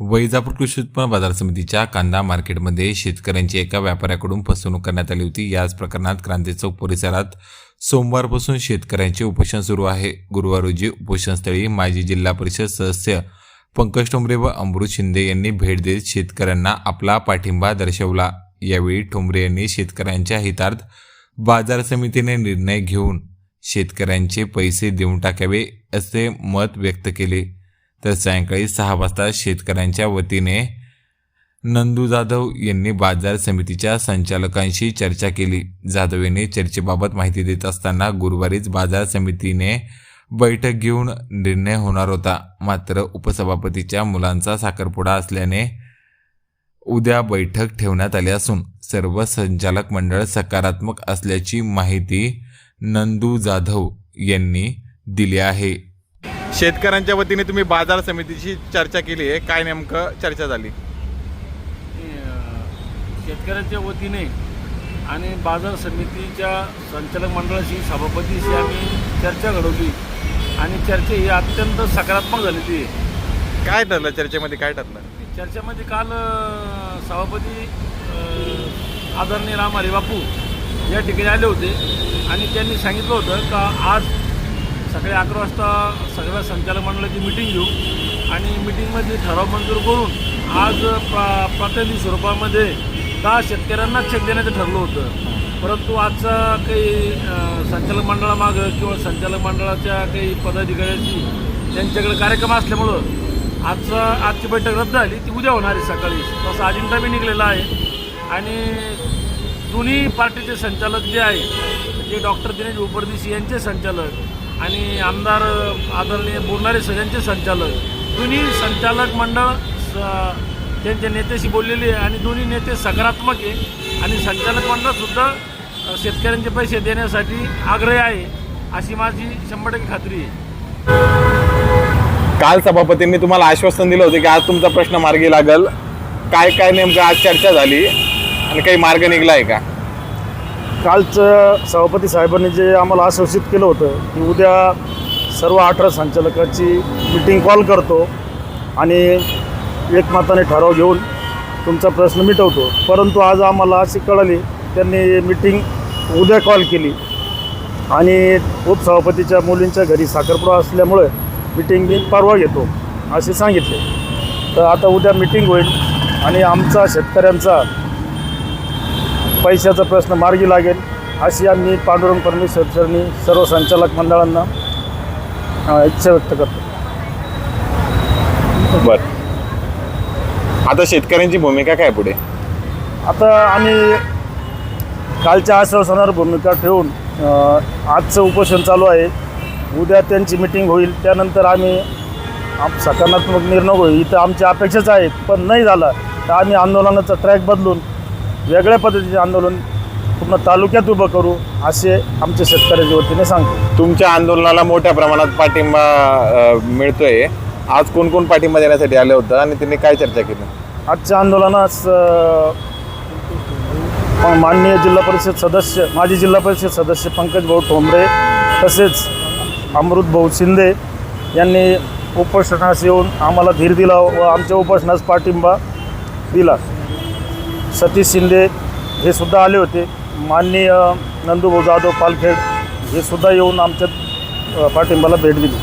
वैजापूर कृषी उत्पन्न बाजार समितीच्या कांदा मार्केटमध्ये शेतकऱ्यांची एका व्यापाऱ्याकडून फसवणूक करण्यात आली होती. याच प्रकरणात क्रांती चौक परिसरात सोमवारपासून शेतकऱ्यांचे उपोषण सुरू आहे. गुरुवार रोजी उपोषणस्थळी माजी जिल्हा परिषद सदस्य पंकज ठोंबरे व अमृत शिंदे यांनी भेट देत शेतकऱ्यांना आपला पाठिंबा दर्शवला. यावेळी ठोंबरे यांनी शेतकऱ्यांच्या हितार्थ बाजार समितीने निर्णय घेऊन शेतकऱ्यांचे पैसे देऊन टाकावे असे मत व्यक्त केले. तर सायंकाळी सहा वाजता शेतकऱ्यांच्या वतीने नंदू जाधव यांनी बाजार समितीच्या संचालकांशी चर्चा केली. जाधव यांनी चर्चेबाबत माहिती देत असताना गुरुवारीच बाजार समितीने बैठक घेऊन निर्णय होणार होता. मात्र उपसभापतीच्या मुलांचा साखरपुडा असल्याने उद्या बैठक ठेवण्यात आली असून सर्व संचालक मंडळ सकारात्मक असल्याची माहिती नंदू जाधव यांनी दिली आहे. शेतकऱ्यांच्या वतीने तुम्ही बाजार समितीची चर्चा केली आहे. काय नेमकं चर्चा झाली? शेतकऱ्यांच्या वतीने आणि बाजार समितीच्या संचालक मंडळाशी सभापतीशी आम्ही चर्चा घडवली. आणि चर्चा ही अत्यंत सकारात्मक झालेली आहे काय ठरलं चर्चेमध्ये? काय ठरलं? चर्चेमध्ये काल सभापती आदरणीय राम हरी बापू या ठिकाणी आले होते. आणि त्यांनी सांगितलं होतं का आज सकाळी अकरा वाजता सगळ्या संचालक मंडळाची मिटिंग घेऊ. आणि मिटिंगमध्ये ठराव मंजूर करून आज प्रा प्रातिनिधिक स्वरूपामध्ये दहा शेतकऱ्यांना चेक देण्याचं ठरलं होतं. परंतु आजचा काही संचालक मंडळामागं किंवा संचालक मंडळाच्या काही पदाधिकाऱ्यांची त्यांच्याकडे कार्यक्रम असल्यामुळं आजचा आजची बैठक रद्द झाली. ती उद्या होणार आहे सकाळी. तसा अजिंठा बी निघलेला आहे. आणि दोन्ही पार्टीचे संचालक जे आहे जे डॉक्टर दिनेश उपरदेशी यांचे संचालक आणि आमदार आदरणीय बोलणारे सगळ्यांचे संचालक. दोन्ही संचालक मंडळ स- त्यांच्या नेत्याशी बोललेले आहे आणि दोन्ही नेते सकारात्मक आहे. आणि संचालक मंडळसुद्धा शेतकऱ्यांचे पैसे देण्यासाठी आग्रही आहे अशी माझी शंभर टक्के खात्री आहे. काल सभापतींनी तुम्हाला आश्वासन दिलं होतं की आज तुमचा प्रश्न मार्गी लागल. काय काय नेमकं आज चर्चा झाली? आणि काही मार्ग निघला आहे का? कालचं सभापती साहेबांनी जे आम्हाला आश्वासित केलं होतं की उद्या सर्व अठरा संचालकाची मिटिंग कॉल करतो आणि एकमताने ठराव घेऊन तुमचा प्रश्न मिटवतो. परंतु आज आम्हाला अशी कळाली त्यांनी मिटिंग उद्या कॉल केली. आणि उपसभापतीच्या मुलींच्या घरी साखरपुडा असल्यामुळे मिटिंग मी परवा घेतो असे सांगितले. तर आता उद्या मिटिंग होईल आणि आमचा शेतकऱ्यांचा पैशाचा प्रश्न मार्गी लागेल अशी आम्ही पांडुरंग परमेश्वर चरणी सर्व संचालक मंडळांना इच्छा व्यक्त करतो. बर. आता शेतकऱ्यांची भूमिका काय पुढे? आता आम्ही कालच्या आश्वासनावर भूमिका ठेवून आजचं उपोषण चालू आहे. उद्या त्यांची मिटिंग होईल त्यानंतर आम्ही आम सकारात्मक निर्णय होईल इथं आमच्या अपेक्षाच आहेत पण नाही झालं. तर आम्ही आंदोलनाचा ट्रॅक बदलून वेगळ्या पद्धतीचे आंदोलन पूर्ण तालुक्यात उभं करू असे आमच्या शेतकऱ्याच्या वतीने सांगतो. तुमच्या आंदोलनाला मोठ्या प्रमाणात पाठिंबा अ, मिळतोय. आज कोण कोण पाठिंबा देण्यासाठी आले होतं आणि त्यांनी काय चर्चा केली? आजच्या आंदोलनास अ, माननीय जिल्हा परिषद सदस्य माजी जिल्हा परिषद सदस्य पंकज भाऊ ठोंबरे तसेच अमृत भाऊ शिंदे यांनी उपोषणास येऊन आम्हाला धीर दिला व आमच्या उपोषणास पाठिंबा दिला. सतीश शिंदे हे सुद्धा आले होते. माननीय नंदूभाऊ जाधव पालखेड हे सुद्धा येऊन आमच्या पाठिंबाला भेट दिली.